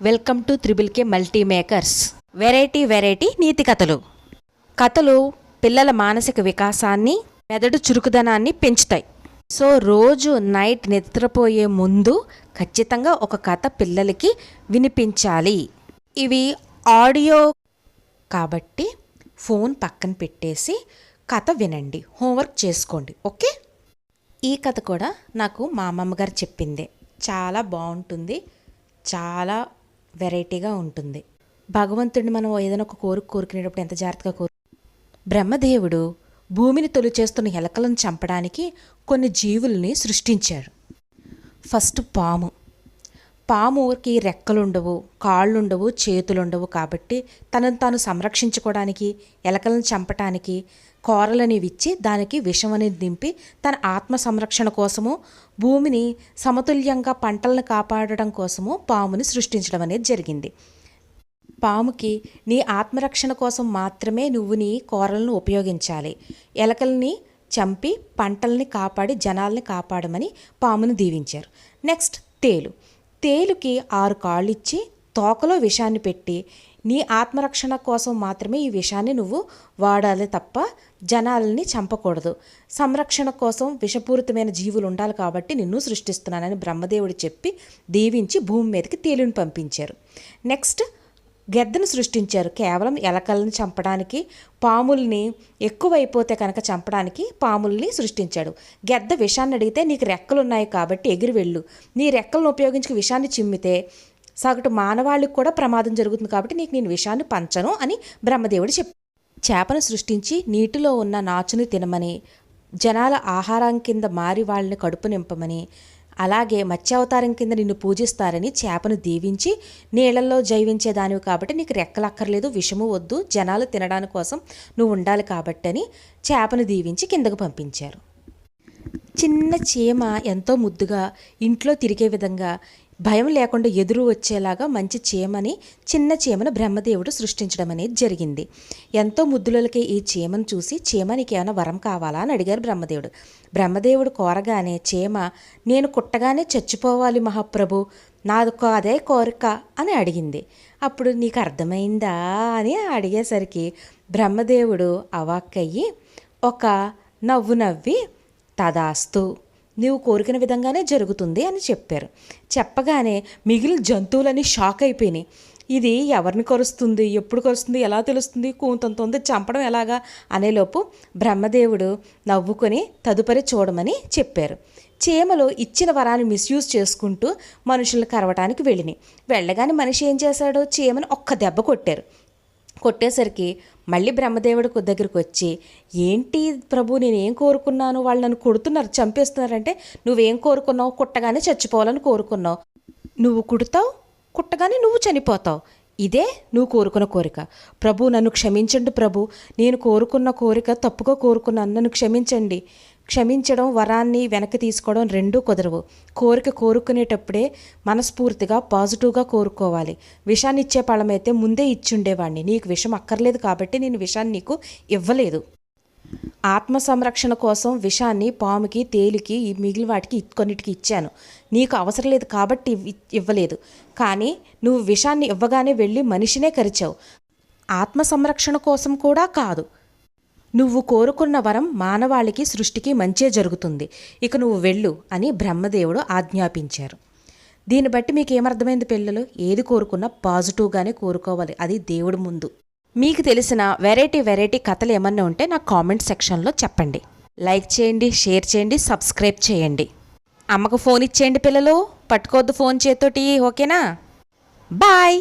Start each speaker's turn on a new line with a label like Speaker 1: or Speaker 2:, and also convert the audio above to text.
Speaker 1: Welcome to triple K multi makers variety variety నీతి కథలు కథలు పిల్లల మానసిక వికాసాన్ని మెదడు చురుకుదనాన్ని పెంచుతాయి. సో రోజు నైట్ నిద్రపోయే ముందు ఖచ్చితంగా ఒక కథ పిల్లలకి వినిపించాలి. ఇవి ఆడియో కాబట్టి ఫోన్ పక్కన పెట్టేసి కథ వినండి. హోంవర్క్ చేసుకోండి. ఓకే? ఈ కథ కూడా నాకు మా అమ్మమ్మ గారు చెప్పిందే. చాలా బాగుంటుంది. చాలా వెరైటీగా ఉంటుంది. భగవంతుడిని మనం ఏదైనా ఒక కోరిక కోరుకునేటప్పుడు ఎంత జాగ్రత్తగా కోరు బ్రహ్మదేవుడు భూమిని తొలిచేస్తున్న ఎలకలను చంపడానికి కొన్ని జీవుల్ని సృష్టించాడు. ఫస్ట్ పాము. పాముకి రెక్కలుండవు కాళ్ళుండవు చేతులుండవు కాబట్టి తనను తాను సంరక్షించుకోవడానికి ఎలకలను చంపటానికి కోరలనేవి ఇచ్చి దానికి విషం అనేది దింపి తన ఆత్మ సంరక్షణ కోసము భూమిని సమతుల్యంగా పంటలను కాపాడడం కోసము పాముని సృష్టించడం అనేది జరిగింది. పాముకి నీ ఆత్మరక్షణ కోసం మాత్రమే నువ్వు నీ కూరలను ఉపయోగించాలి. ఎలకల్ని చంపి పంటల్ని కాపాడి జనాల్ని కాపాడమని పామును దీవించారు. నెక్స్ట్ తేలు. తేలుకి ఆరు కాళ్ళు ఇచ్చి తోకలో విషాన్ని పెట్టి నీ ఆత్మరక్షణ కోసం మాత్రమే ఈ విషాన్ని నువ్వు వాడాలి తప్ప జనాలని చంపకూడదు. సంరక్షణ కోసం విషపూరితమైన జీవులు ఉండాలి కాబట్టి నిన్ను సృష్టిస్తున్నానని బ్రహ్మదేవుడు చెప్పి దీవించి భూమి మీదకి తేలుని పంపించారు. నెక్స్ట్ గెద్దను సృష్టించారు. కేవలం ఎలకలను చంపడానికి పాముల్ని ఎక్కువైపోతే కనుక చంపడానికి పాముల్ని సృష్టించాడు. గెద్ద విషాన్ని అడిగితే నీకు రెక్కలు ఉన్నాయి కాబట్టి ఎగిరి వెళ్ళు. నీ రెక్కలను ఉపయోగించి విషాన్ని చిమ్మితే సగటు మానవాళికి కూడా ప్రమాదం జరుగుతుంది కాబట్టి నీకు నేను విషాన్ని పంచను అని బ్రహ్మదేవుడు చెప్పాడు. చేపను సృష్టించి నీటిలో ఉన్న నాచుని తినమని జనాల ఆహారం కింద మారి వాళ్ళని కడుపు నింపమని అలాగే మత్స్యావతారం కింద నిన్ను పూజిస్తారని చేపను దీవించి నీళ్ళలో జైవించేదానివి కాబట్టి నీకు రెక్కలక్కర్లేదు విషము వద్దు జనాలు తినడానికి కోసం నువ్వు ఉండాలి కాబట్టి అని చేపను దీవించి కిందకు పంపించారు. చిన్న చీమ ఎంతో ముద్దుగా ఇంట్లో తిరిగే విధంగా భయం లేకుండా ఎదురు వచ్చేలాగా మంచి చీమని చిన్న చీమను బ్రహ్మదేవుడు సృష్టించడం అనేది జరిగింది. ఎంతో ముద్దులకి ఈ చీమను చూసి చీమ ఏమైనా వరం కావాలా? అని అడిగారు బ్రహ్మదేవుడు. బ్రహ్మదేవుడు కోరగానే చీమ నేను కుట్టగానే చచ్చిపోవాలి మహాప్రభు. నాదొక అదే కోరిక అని అడిగింది. అప్పుడు నీకు అర్థమైందా? అని అడిగేసరికి బ్రహ్మదేవుడు అవాక్కయ్యి ఒక నవ్వు నవ్వి తదాస్తు. నీవు కోరికిన విధంగానే జరుగుతుంది అని చెప్పారు. చెప్పగానే మిగిలిన జంతువులని షాక్ అయిపోయినాయి. ఇది ఎవరిని కరుస్తుంది? ఎప్పుడు కరుస్తుంది? ఎలా తెలుస్తుంది? కూతంత ఉంది చంపడం ఎలాగా? అనేలోపు బ్రహ్మదేవుడు నవ్వుకొని తదుపరి చూడమని చెప్పారు. చీమలు ఇచ్చిన వరాన్ని మిస్యూజ్ చేసుకుంటూ మనుషులను కరవటానికి వెళ్ళినాయి. వెళ్ళగానే మనిషి ఏం చేశాడో? చీమను ఒక్క దెబ్బ కొట్టారు. కొట్టేసరికి మళ్ళీ బ్రహ్మదేవుడి దగ్గరికి వచ్చి ఏంటి ప్రభు నేనేం కోరుకున్నాను? వాళ్ళు నన్ను కొడుతున్నారు చంపేస్తున్నారంటే నువ్వేం కోరుకున్నావు? కుట్టగానే చచ్చిపోవాలని కోరుకున్నావు. నువ్వు కుడతావు కుట్టగానే నువ్వు చనిపోతావు. ఇదే నువ్వు కోరుకున్న కోరిక. ప్రభు నన్ను క్షమించండి ప్రభు. నేను కోరుకున్న కోరిక తప్పుగా కోరుకున్నాను. నన్ను క్షమించండి. క్షమించడం వరాన్ని వెనక్కి తీసుకోవడం రెండూ కుదరవు. కోరిక కోరుకునేటప్పుడే మనస్ఫూర్తిగా పాజిటివ్గా కోరుకోవాలి. విషాన్ని ఇచ్చే పళ్ళమైతే ముందే ఇచ్చుండేవాడిని నీకు విషం అక్కర్లేదు కాబట్టి నేను విషాన్ని నీకు ఇవ్వలేదు. ఆత్మ సంరక్షణ కోసం విషాన్ని పాముకి తేలికి ఈ మిగిలిన వాటికి కొన్నిటికి ఇచ్చాను. నీకు అవసరం లేదు కాబట్టి ఇవ్వలేదు. కానీ నువ్వు విషాన్ని ఇవ్వగానే వెళ్ళి మనిషినే కరిచావు. ఆత్మ సంరక్షణ కోసం కూడా కాదు. నువ్వు కోరుకున్న వరం మానవాళికి సృష్టికి మంచే జరుగుతుంది. ఇక నువ్వు వెళ్ళు అని బ్రహ్మదేవుడు ఆజ్ఞాపించారు. దీన్ని బట్టి మీకు ఏమర్థమైంది పిల్లలు? ఏది కోరుకున్నా పాజిటివ్గానే కోరుకోవాలి. అది దేవుడి ముందు. మీకు తెలిసిన వెరైటీ వెరైటీ కథలు ఏమన్నా ఉంటే నా కామెంట్ సెక్షన్లో చెప్పండి. లైక్ చేయండి షేర్ చేయండి సబ్స్క్రైబ్ చేయండి. అమ్మకు ఫోన్ ఇచ్చేయండి పిల్లలు. పట్టుకోవద్దు ఫోన్ చేతోటి ఓకేనా? బాయ్!